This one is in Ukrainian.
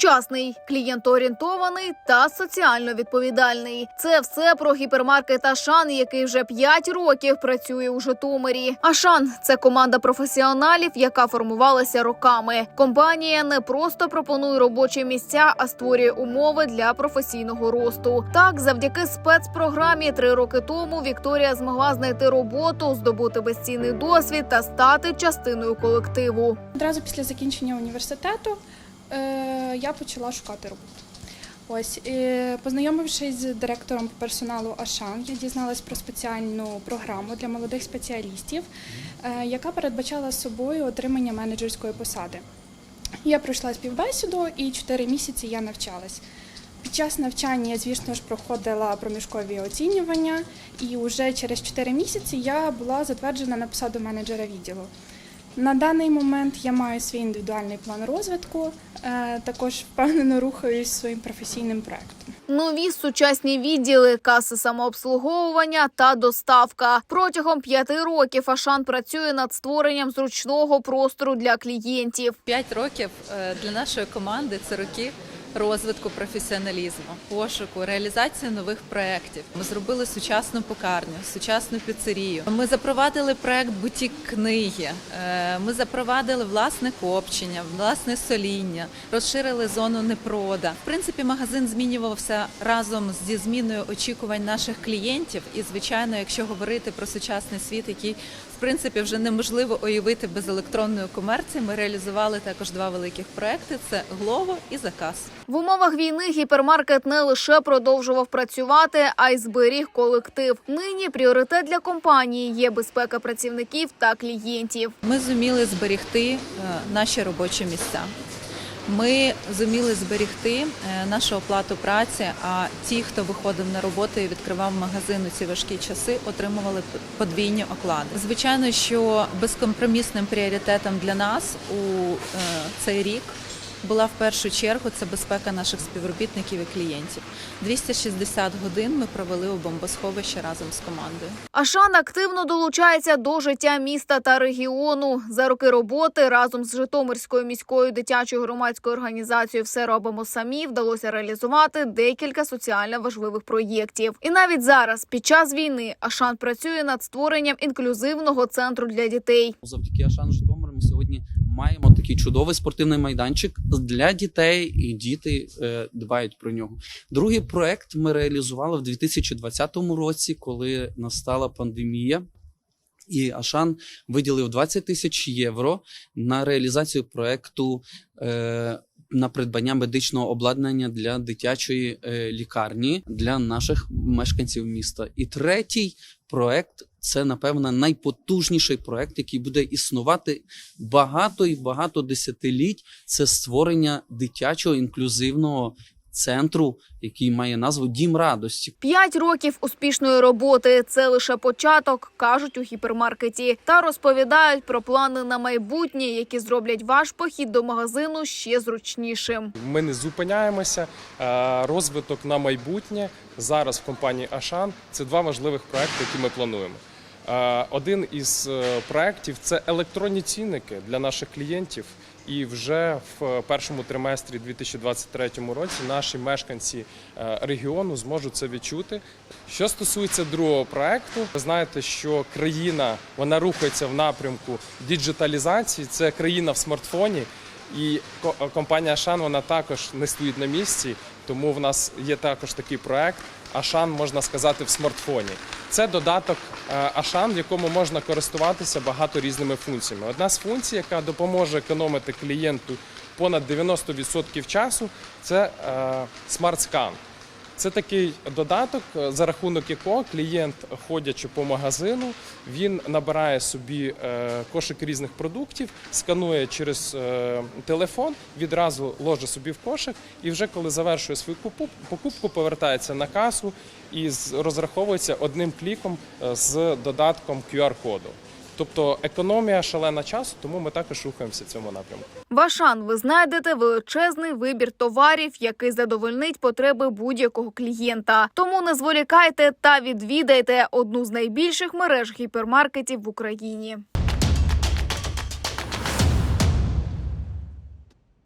Сучасний, клієнтоорієнтований та соціально відповідальний. Це все про гіпермаркет Ашан, який вже 5 років працює у Житомирі. Ашан це команда професіоналів, яка формувалася роками. Компанія не просто пропонує робочі місця, а створює умови для професійного росту. Так, завдяки спецпрограмі три роки тому Вікторія змогла знайти роботу, здобути безцінний досвід та стати частиною колективу. Одразу після закінчення університету я почала шукати роботу. Ось, е, познайомившись з директором персоналу Ашан, я дізналась про спеціальну програму для молодих спеціалістів, е, яка передбачала собою отримання менеджерської посади. Я пройшла співбесіду і 4 місяці я навчалась. Під час навчання я, звісно ж, проходила проміжкові оцінювання, і вже через 4 місяці я була затверджена на посаду менеджера відділу. На даний момент я маю свій індивідуальний план розвитку, е, також впевнено рухаюсь своїм професійним проектом. Нові сучасні відділи, каси самообслуговування та доставка. Протягом п'яти років Ашан працює над створенням зручного простору для клієнтів. П'ять років е, для нашої команди це роки розвитку професіоналізму, пошуку, реалізації нових проєктів. Ми зробили сучасну покарню, сучасну піцерію. Ми запровадили проект бутік книги. Е, Ми запровадили власне копчення, власне соління, розширили зону непрода. В принципі, магазин змінювався разом зі зміною очікувань наших клієнтів. І, звичайно, якщо говорити про сучасний світ, який в принципі вже неможливо уявити без електронної комерції, ми реалізували також два великих проекти: це Глово і заказ. В умовах війни гіпермаркет не лише продовжував працювати, а й зберіг колектив. Нині пріоритет для компанії є безпека працівників та клієнтів. Ми зуміли зберегти е, наші робочі місця. Ми зуміли зберегти е, нашу оплату праці. А ті, хто виходив на роботу і відкривав магазин у ці важкі часи, отримували подвійні оклади. Звичайно, що безкомпромісним пріоритетом для нас у е, цей рік була в першу чергу це безпека наших співробітників і клієнтів. 260 годин ми провели у бомбосховищі разом з командою. Ашан активно долучається до життя міста та регіону. За роки роботи разом з Житомирською міською дитячою громадською організацією Все робимо самі вдалося реалізувати декілька соціально важливих проєктів. І навіть зараз, під час війни, Ашан працює над створенням інклюзивного центру для дітей. Завдяки Ашан Житомир ми сьогодні маємо такий чудовий спортивний майданчик для дітей, і діти е, дбають про нього. Другий проект ми реалізували в 2020 році, коли настала пандемія. І Ашан виділив 20 тисяч євро на реалізацію проекту е, на придбання медичного обладнання для дитячої е, лікарні для наших мешканців міста. І третій проект це напевно найпотужніший проект, який буде існувати багато і багато десятиліть. Це створення дитячого інклюзивного центру, який має назву Дім радості. П'ять років успішної роботи це лише початок, кажуть у гіпермаркеті, та розповідають про плани на майбутнє, які зроблять ваш похід до магазину ще зручнішим. Ми не зупиняємося. Розвиток на майбутнє зараз в компанії Ашан це два важливих проекти, які ми плануємо. Один із е, проєктів – це електронні цінники для наших клієнтів. І вже в першому триместрі 2023 році наші мешканці е, регіону зможуть це відчути. Що стосується другого проекту, ви знаєте, що країна вона рухається в напрямку діджиталізації. Це країна в смартфоні. І компанія Ашан вона також не стоїть на місці, тому в нас є також такий проект Ашан, можна сказати, в смартфоні. Це додаток е, Ашан, в якому можна користуватися багато різними функціями. Одна з функцій, яка допоможе економити клієнту понад 90% часу, це е, смарт-скан. Це такий додаток, е, за рахунок якого клієнт, ходячи по магазину, він набирає собі е, кошик різних продуктів, сканує через е, телефон, відразу ложе собі в кошик, і вже коли завершує свою покупку, повертається на касу і розраховується одним кліком з додатком QR-коду. Тобто економія шалена часу, тому ми також рухаємося в цьому напрямку. В ви знайдете величезний вибір товарів, який задовольнить потреби будь-якого клієнта. Тому не зволікайте та відвідайте одну з найбільших мереж гіпермаркетів в Україні.